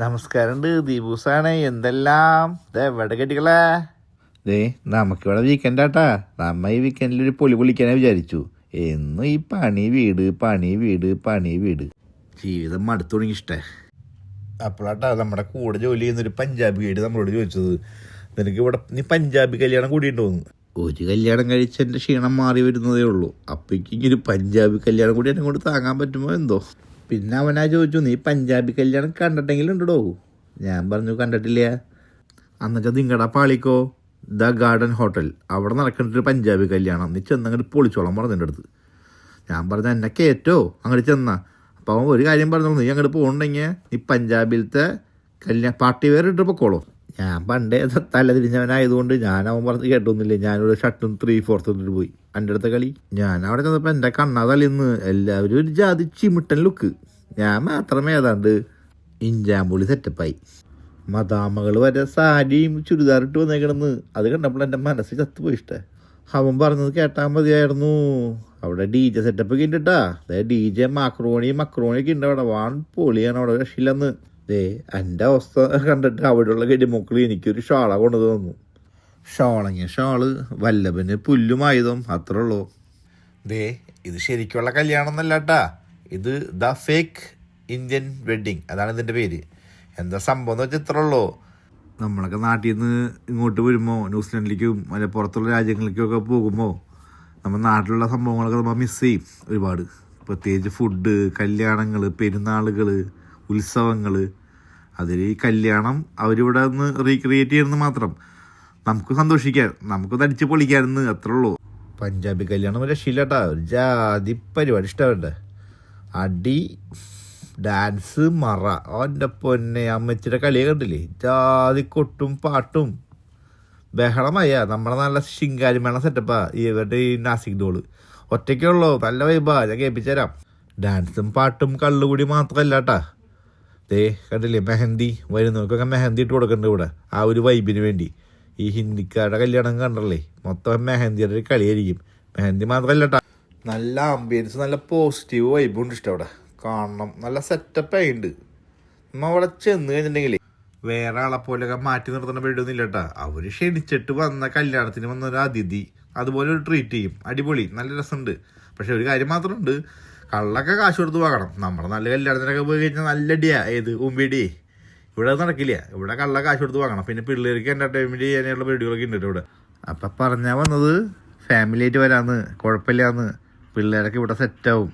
നമസ്കാരമുണ്ട് ദീപൂസാണ്. എന്തെല്ലാം? ദേ എവിടെ കെട്ടിക്കളേ? ദേ നമുക്കിവിടെ വീക്കെൻഡ് ആട്ടാ നമ്മ ഈ വീക്കെൻഡിൽ ഒരു പൊളി പൊളിക്കാനേ വിചാരിച്ചു. എന്നും ഈ പണി വീട് പണി വീട് പണി വീട്. ജീവിതം മടുത്തു തുടങ്ങി ഇഷ്ടേ. അപ്പോഴാട്ടാ നമ്മുടെ കൂടെ ജോലി ചെയ്യുന്ന ഒരു പഞ്ചാബി ഗൈഡ് നമ്മളോട് ചോദിച്ചത്. നിനക്ക് ഇവിടെ നീ പഞ്ചാബി കല്യാണം കൂടിയിട്ടുണ്ടോന്ന് ഒരു കല്യാണം കഴിച്ച് എന്റെ ക്ഷീണം മാറി വരുന്നതേ ഉള്ളൂ. അപ്പോഴേക്കും ഇങ്ങനെ പഞ്ചാബി കല്യാണം കൂടി എന്നെ കൊണ്ട് താങ്ങാൻ പറ്റുമോ എന്തോ? പിന്നെ അവനാ ചോദിച്ചു നീ പഞ്ചാബി കല്യാണം കണ്ടിട്ടെങ്കിലും ഉണ്ടോ ഞാൻ പറഞ്ഞു കണ്ടിട്ടില്ല. അന്നിട്ട് നിങ്ങളുടെ പാളിക്കോ? The garden hotel. അവിടെ നടക്കേണ്ടൊരു പഞ്ചാബി കല്യാണം. നീ ചെന്നങ്ങോട്ട് പൊളിച്ചോളം പറഞ്ഞു എന്റെ അടുത്ത്. ഞാൻ പറഞ്ഞ എന്നെ കയറ്റോ അങ്ങോട്ട് ചെന്നാ. അപ്പോൾ അവൻ ഒരു കാര്യം പറഞ്ഞു നീ അങ്ങോട്ട് പോകണമെങ്കിൽ നീ പഞ്ചാബിലത്തെ കല്യാണ പാർട്ടി വേറെ ഇട്ട് പൊക്കോളൂ. ഞാൻ പണ്ടേ തല തിരിഞ്ഞവനായതുകൊണ്ട് ഞാൻ അവൻ പറഞ്ഞ് കേട്ടൊന്നുമില്ല. ഞാനൊരു ഷട്ടും ത്രീ ഫോർത്ത് ഇട്ടിട്ട് പോയി. എന്റെ അടുത്ത കളി. ഞാൻ അവിടെ ചെന്നപ്പോൾ എന്റെ കണ്ണാ തലിന്ന് എല്ലാവരും ഒരു ജാതി ചിമിട്ടൻ ലുക്ക് ഞാൻ മാത്രമേ ഏതാണ്ട് ഇഞ്ചാമ്പുളി സെറ്റപ്പായി മദാമകൾ വരെ സാരിയും ചുരിദാർ ഇട്ട് വന്നേക്കണെന്ന് അത് കണ്ടപ്പോൾ എന്റെ മനസ്സ് ചത്തുപോയി ഇഷ്ടേ. അവൻ പറഞ്ഞത് കേട്ടാൽ മതിയായിരുന്നു. അവിടെ ഡി ജെ സെറ്റപ്പ് ഒക്കെ അതായത് ഡി ജെ മാക്രോണി മക്രോണി ഒക്കെ ഉണ്ട് അവിടെ. വാൺ പൊളിയാണ് അവിടെ രക്ഷയില്ലെന്ന്. ദേ എന്റെ അവസ്ഥ കണ്ടിട്ട് അവിടെയുള്ള കെടിമക്കൾ എനിക്കൊരു ഷാള കൊണ്ടു തന്നു. ഷോളങ്ങിയ ഷാൾ വല്ലഭന് പുല്ലുമായതും അത്രേ ഉള്ളൂ. ദേ ഇത് ശരിക്കുള്ള കല്യാണം എന്നല്ല കേട്ടാ ഇത് ദ ഫേക്ക് ഇന്ത്യൻ വെഡ്ഡിങ് അതാണ് ഇതിന്റെ പേര്. എന്താ സംഭവം എന്ന് വെച്ചാൽ ഇത്രേ ഉള്ളൂ. നമ്മളൊക്കെ നാട്ടിൽ നിന്ന് ഇങ്ങോട്ട് വരുമ്പോൾ ന്യൂസിലൻഡിലേക്കും അല്ലെ പുറത്തുള്ള രാജ്യങ്ങളിലേക്കും ഒക്കെ പോകുമ്പോൾ നമ്മൾ നാട്ടിലുള്ള സംഭവങ്ങളൊക്കെ നമ്മൾ മിസ് ചെയ്യും ഒരുപാട്. പ്രത്യേകിച്ച് ഫുഡ് കല്യാണങ്ങൾ പെരുന്നാളുകൾ ഉത്സവങ്ങൾ അതിൽ ഈ കല്യാണം അവരിവിടെ നിന്ന് റീക്രിയേറ്റ് ചെയ്യുന്നത് മാത്രം. നമുക്ക് സന്തോഷിക്കാൻ നമുക്ക് തടിച്ച് പൊളിക്കാമെന്ന് അത്രേ ഉള്ളൂ. പഞ്ചാബി കല്യാണം രക്ഷയില്ലാട്ടാ ഒരു ജാതി പരിപാടി ഇഷ്ടമുണ്ട് അടി ഡാൻസ് മറ. ഓന്റെ പൊന്നെ അമ്മച്ചിയുടെ കളിയെ കണ്ടില്ലേ? ജാതി കൊട്ടും പാട്ടും. ബഹളമായ നമ്മളെ നല്ല ശിങ്കാരിമേള സെറ്റപ്പാ ഇവരുടെ ഈ നാസിക് ഡോൾ ഒറ്റയ്ക്കുള്ളൂ നല്ല വൈബാ ഞാൻ കേൾപ്പിച്ചു തരാം ഡാൻസും പാട്ടും കള്ളുകൂടി മാത്രമല്ല കേട്ടാ ദേ കണ്ടില്ലേ മെഹന്തി വരുന്നവർക്കൊക്കെ മെഹന്തി ഇട്ട് കൊടുക്കുന്നുണ്ട് ഇവിടെ. ആ ഒരു വൈബിന് വേണ്ടി. ഈ ഹിന്ദിക്കാരുടെ കല്യാണം കണ്ടല്ലേ? മൊത്തം മെഹന്തിയുടെ ഒരു കളിയായിരിക്കും. മെഹന്തി മാത്രമല്ല കേട്ടാ നല്ല ആംബിയൻസ് നല്ല പോസിറ്റീവ് വൈബുണ്ട് ഇഷ്ടം അവിടെ കാണണം. നല്ല സെറ്റപ്പ് ആയിട്ടുണ്ട് നമ്മ അവിടെ ചെന്ന് കഴിഞ്ഞിട്ടുണ്ടെങ്കിൽ വേറെ ആളെ പോലെയൊക്കെ മാറ്റി നിർത്തണ വീടൊന്നുമില്ല കേട്ടാ അവർ ക്ഷണിച്ചിട്ട് വന്ന കല്യാണത്തിന് വന്ന ഒരു അതിഥി. അതുപോലെ ഒരു ട്രീറ്റ് ചെയ്യും. അടിപൊളി. നല്ല രസമുണ്ട്. പക്ഷെ ഒരു കാര്യം മാത്രമുണ്ട്. കള്ളൊക്കെ കാശ് കൊടുത്ത് പോകണം. നമ്മുടെ നല്ല കല്യാണത്തിനൊക്കെ പോയി കഴിഞ്ഞാൽ നല്ല അടിയാ ഏത്? ഉമ്പിടി ഇവിടെ നടക്കില്ല. ഇവിടെ കള്ള കാശ് കൊടുത്ത് വാങ്ങണം പിന്നെ പിള്ളേർക്ക് എന്റർടൈൻമെന്റ് ചെയ്യാനുള്ള പരിപാടികളൊക്കെ ഉണ്ട് ഇവിടെ. അപ്പം പറഞ്ഞാൽ വന്നത് ഫാമിലി ആയിട്ട് വരാന്ന്. കുഴപ്പമില്ലാന്ന്. പിള്ളേരൊക്കെ ഇവിടെ സെറ്റാവും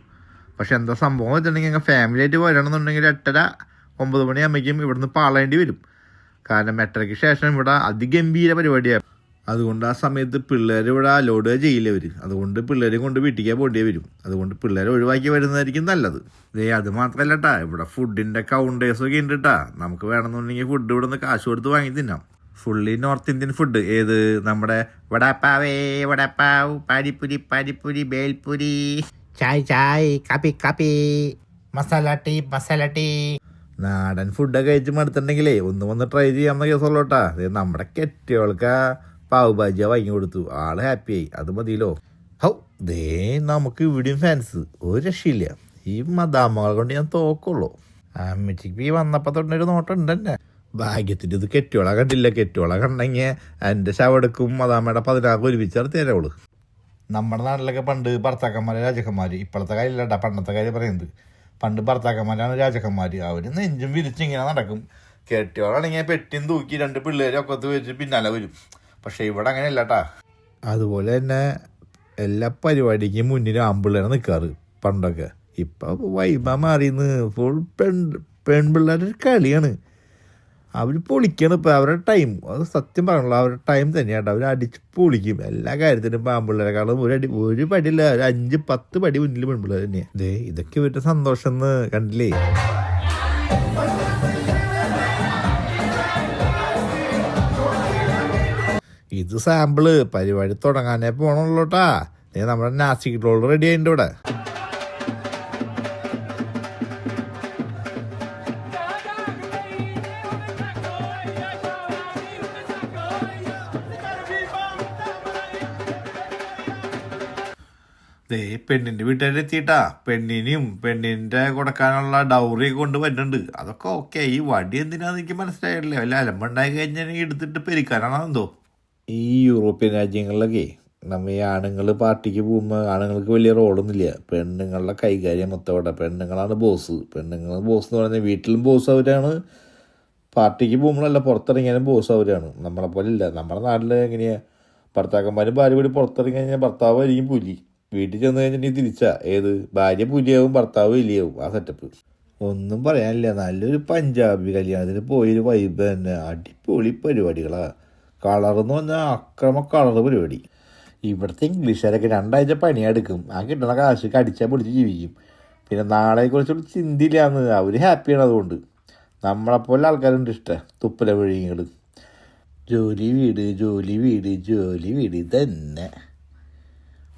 പക്ഷെ എന്താ സംഭവം വെച്ചിട്ടുണ്ടെങ്കിൽ ഞങ്ങൾ ഫാമിലി ആയിട്ട് വരണമെന്നുണ്ടെങ്കിൽ എട്ടര ഒമ്പത് മണിയാകുമ്പോഴേക്കും ഇവിടുന്ന് പാളേണ്ടി വരും. കാരണം എട്ടരയ്ക്ക് ശേഷം ഇവിടെ അതിഗംഭീര പരിപാടിയാണ് അതുകൊണ്ട് ആ സമയത്ത് പിള്ളേർ ഇവിടെ അലോഡ് ചെയ്യില്ല അവർ അതുകൊണ്ട് പിള്ളേരെ കൊണ്ട് വീട്ടിലേക്ക് പോകേണ്ടി വരും. അതുകൊണ്ട് പിള്ളേരെ ഒഴിവാക്കി വരുന്നതായിരിക്കും നല്ലത്. ഏ അത് മാത്രമല്ല കേട്ടാ ഇവിടെ ഫുഡിന്റെ കൗണ്ടേഴ്സൊക്കെ ഉണ്ട് കേട്ടാ നമുക്ക് വേണമെന്നുണ്ടെങ്കിൽ ഫുഡ് ഇവിടെ നിന്ന് കാശ് കൊടുത്ത് വാങ്ങി തിന്നാം. ഫുള്ളി നോർത്ത് ഇന്ത്യൻ ഫുഡ് ഏത്? നമ്മുടെ വടപ്പാവേ വടപ്പാവ് പാനിപ്പുരി പാനിപ്പുരി ബേൽപുരി. ചായ് ചായ് കാപ്പി കാപ്പി. Masala tea masala tea. നാടൻ ഫുഡൊക്കെ കഴിച്ച് മടുത്തിട്ടുണ്ടെങ്കിലേ ഒന്ന് വന്ന് ട്രൈ ചെയ്യാവുന്ന കേസുള്ളൂ കേട്ടാ ദേ നമ്മുടെ കെട്ടിയോൾക്ക് പാവ് ഭാജിയ വാങ്ങി കൊടുത്തു. ആൾ ഹാപ്പിയായി അത് മതിയല്ലോ. ഹൗ ദേ നമുക്ക് ഇവിടെയും ഫാൻസ് ഒരു രക്ഷയില്ല. ഈ മദാമകളെ കൊണ്ട് ഞാൻ തോക്കുള്ളൂ. അമ്മച്ചിക്ക് ഈ വന്നപ്പോ തൊട്ടൊരു നോട്ടം ഉണ്ട് തന്നെ ഭാഗ്യത്തിന്റെ ഇത് കെട്ടിയോളെ കണ്ടില്ല? കെട്ടിയോളെ കണ്ടെങ്കിൽ എന്റെ ശവടക്കും മദാമയുടെ പതിനാറ് ഒരുമിച്ചാൽ തരാവുള്ളൂ നമ്മുടെ നാട്ടിലൊക്കെ പണ്ട് ഭർത്താക്കന്മാര് രാജക്കന്മാര്. ഇപ്പോഴത്തെ കാര്യമില്ലട്ടാ പണ്ടത്തെ കാര്യം പറയുന്നത്. പണ്ട് ഭർത്താക്കന്മാരാണ് രാജക്കന്മാര്. അവർ നെഞ്ചും വിരിച്ചിങ്ങനെ നടക്കും. കെട്ടിയോളാണെങ്കിൽ പെട്ടിയും തൂക്കി രണ്ട് പിള്ളേരെ ഒക്കെ വെച്ച് പിന്നാലെ വരും. പക്ഷെ ഇവിടെ അങ്ങനെയല്ല കേട്ടാ അതുപോലെ തന്നെ എല്ലാ പരിപാടിക്കും മുന്നിൽ ആമ്പിള്ളേരെ നിൽക്കാറ് പണ്ടൊക്കെ. ഇപ്പൊ വൈബ മാറിന്ന്. ഫുൾ പെൺ പെൺപിള്ളേരുടെ കളിയാണ്. അവർ പൊളിക്കണം ഇപ്പം. അവരുടെ ടൈം അത് സത്യം പറഞ്ഞുള്ള അവരുടെ ടൈം തന്നെയാണ് അവർ അടിച്ച് പൊളിക്കും. എല്ലാ കാര്യത്തിനും പാമ്പിള്ളേരെക്കാളും ഒരു അടി ഒരു പടിയില്ല ഒരു അഞ്ച് പത്ത് പടി മുന്നിൽ പെൺപിള്ളേർ തന്നെയാണ് ദേ ഇതൊക്കെ ഇവരുടെ സന്തോഷം എന്ന് കണ്ടില്ലേ? ഇത് സാമ്പിൾ പരിപാടി തുടങ്ങാനേ പോണുള്ളൂട്ടാ. നീ നമ്മുടെ നാസിക് റോൾ റെഡി ആയിട്ടുണ്ട് ഇവിടെ. ദേ പെണ്ണിന്റെ വീട്ടുകാരെത്തിയിട്ടാ പെണ്ണിനെയും പെണ്ണിന്റെ കൊടുക്കാനുള്ള ഡൗറി കൊണ്ട് വരുന്നുണ്ട്. അതൊക്കെ ഓക്കെ ഈ വടി എന്തിനാന്ന് എനിക്ക് മനസ്സിലായിട്ടില്ല. വല്ല അലമ്പുണ്ടായി കഴിഞ്ഞാൽ എടുത്തിട്ട് പെരിക്കാനാണോ എന്തോ? ഈ യൂറോപ്യൻ രാജ്യങ്ങളിലൊക്കെ നമ്മ ഈ ആണുങ്ങൾ പാർട്ടിക്ക് പോകുമ്പോൾ ആണുങ്ങൾക്ക് വലിയ റോളൊന്നുമില്ല. പെണ്ണുങ്ങളുടെ കൈകാര്യം മൊത്തം അവിടെ പെണ്ണുങ്ങളാണ് ബോസ്. പെണ്ണുങ്ങൾ ബോസ് എന്ന് പറഞ്ഞാൽ വീട്ടിലും ബോസ് അവരാണ്. പാർട്ടിക്ക് പോകുമ്പോഴല്ല പുറത്തിറങ്ങിയാലും ബോസ് അവരാണ്. നമ്മളെ പോലെ ഇല്ല. നമ്മുടെ നാട്ടിൽ എങ്ങനെയാണ് ഭർത്താക്കന്മാരും ഭാര്യ കൂടി പുറത്തിറങ്ങി കഴിഞ്ഞാൽ ഭർത്താവ് ആയിരിക്കും പുലി. വീട്ടിൽ ചെന്ന് കഴിഞ്ഞിട്ടുണ്ടെങ്കിൽ തിരിച്ചാ. ഏത്? ഭാര്യ പുലിയാവും ഭർത്താവ് വലിയാവും ആ സെറ്റപ്പ് ഒന്നും പറയാനില്ല. നല്ലൊരു പഞ്ചാബി കല്യാണത്തിന് പോയൊരു വൈബ് തന്നെ. അടിപൊളി പരിപാടികളാ. കളർ എന്ന് പറഞ്ഞാൽ അക്രമ കളർ പരിപാടി. ഇവിടുത്തെ ഇംഗ്ലീഷുകാരൊക്കെ രണ്ടാഴ്ച പണിയെടുക്കും. ആ കിട്ടുന്ന കാശ് കടിച്ചാൽ പിടിച്ച് ജീവിക്കും. പിന്നെ നാളെക്കുറിച്ചുള്ള ചിന്തയില്ലാന്ന് അവർ ഹാപ്പിയാണ് അതുകൊണ്ട്. നമ്മളെപ്പോലെ ആൾക്കാരുണ്ട് ഇഷ്ടം. തുപ്പല വഴികൾ ജോലി വീട് ജോലി വീട് ജോലി വീട് ഇതന്നെ.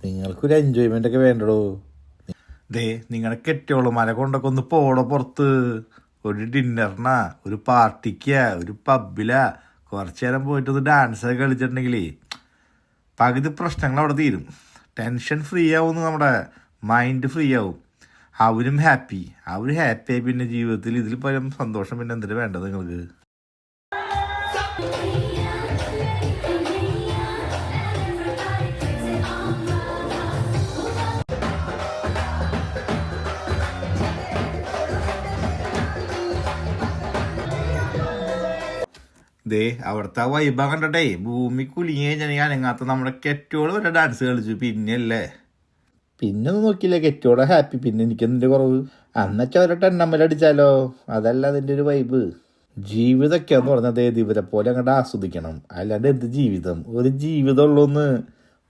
നിങ്ങൾക്കൊരു എൻജോയ്മെന്റ് ഒക്കെ വേണ്ടടോ? ദേ നിങ്ങളെ കെട്ടിയോളുമാരെ കൊണ്ടൊക്കെ ഒന്ന് പോടോ പുറത്ത്. ഒരു ഡിന്നറിനാ ഒരു പാർട്ടിക്കാ ഒരു പബ്ബിലാ കുറച്ചു നേരം പോയിട്ട് ഒന്ന് ഡാൻസ് ഒക്കെ കളിച്ചിട്ടുണ്ടെങ്കിലേ പകുതി പ്രശ്നങ്ങൾ അവിടെ തീരും. ടെൻഷൻ ഫ്രീ ആവും നമ്മുടെ മൈൻഡ് ഫ്രീ ആവും. അവരും ഹാപ്പി അവർ ഹാപ്പി ആയി പിന്നെ ജീവിതത്തിൽ ഇതിൽ പരം സന്തോഷം പിന്നെ എന്തിനു വേണ്ടത് നിങ്ങൾക്ക്? ദേ അവിടുത്തെ വൈബ കണ്ടട്ടെ. ഭൂമി കുലുങ്ങി കഴിഞ്ഞാൽ അനങ്ങാത്ത നമ്മുടെ കെറ്റോൾ വരെ ഡാൻസ് കളിച്ചു. പിന്നെയല്ലേ? പിന്നെ ഒന്നും നോക്കിയില്ല. കെറ്റോടെ ഹാപ്പി പിന്നെ എനിക്കെന്തിന്റെ കുറവ്? അന്നച്ചാ ഒരു ടെണ്ണമ്മൽ അതല്ല അതിന്റെ ഒരു വൈബ് ജീവിതമൊക്കെ പറഞ്ഞത് ഏത് ഇവരെ പോലെ അങ്ങോട്ട് ആസ്വദിക്കണം. അല്ലാണ്ട് എന്ത് ജീവിതം? ഒരു ജീവിതം ഉള്ളൂന്ന്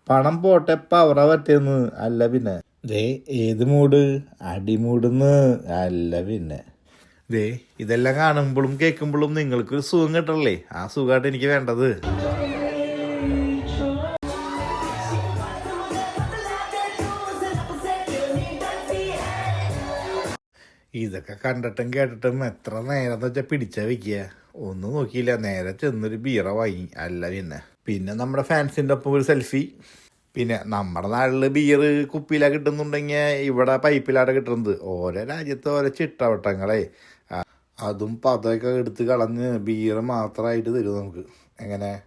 പണം പോട്ടെ പവറ പറ്റേന്ന്. അല്ല പിന്നെ. ദേ ഏത് മൂട്? അടിമൂടുന്ന് അല്ല പിന്നെ. ദേ ഇതെല്ലാം കാണുമ്പോഴും കേൾക്കുമ്പോഴും നിങ്ങൾക്കൊരു സുഖം കിട്ടണല്ലേ? ആ സുഖമായിട്ട് എനിക്ക് വേണ്ടത്. ഇതൊക്കെ കണ്ടിട്ടും കേട്ടിട്ടും എത്ര നേരം എന്ന് വെച്ചാൽ പിടിച്ചാൽ വെക്കുക ഒന്നും നോക്കിയില്ല. നേരെ ചെന്നൊരു ബീറ വാങ്ങി. അല്ല പിന്നെ. പിന്നെ നമ്മുടെ ഫാൻസിന്റെ ഒപ്പം ഒരു സെൽഫി. പിന്നെ നമ്മുടെ നാട്ടിൽ ബിയർ കുപ്പിയിലാണ് കിട്ടുന്നുണ്ടെങ്കിൽ ഇവിടെ പൈപ്പിലാണ് കിട്ടുന്നത്. ഓരോ രാജ്യത്തെ ഓരോ ചിട്ടവട്ടങ്ങളെ. അതും പതൊക്കെ എടുത്ത് കളഞ്ഞ് ബിയർ മാത്രമായിട്ട് തരും നമുക്ക്. എങ്ങനെ?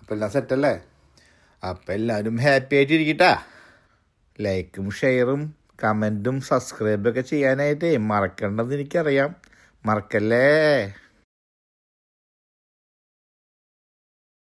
അപ്പം എല്ലാം സെറ്റല്ലേ അപ്പം എല്ലാവരും ഹാപ്പി ആയിട്ട് ഇരിക്കട്ടാ ലൈക്കും ഷെയറും കമന്റും സബ്സ്ക്രൈബൊക്കെ ചെയ്യാനായിട്ടേ മറക്കേണ്ടത് എനിക്കറിയാം. മറക്കല്ലേ?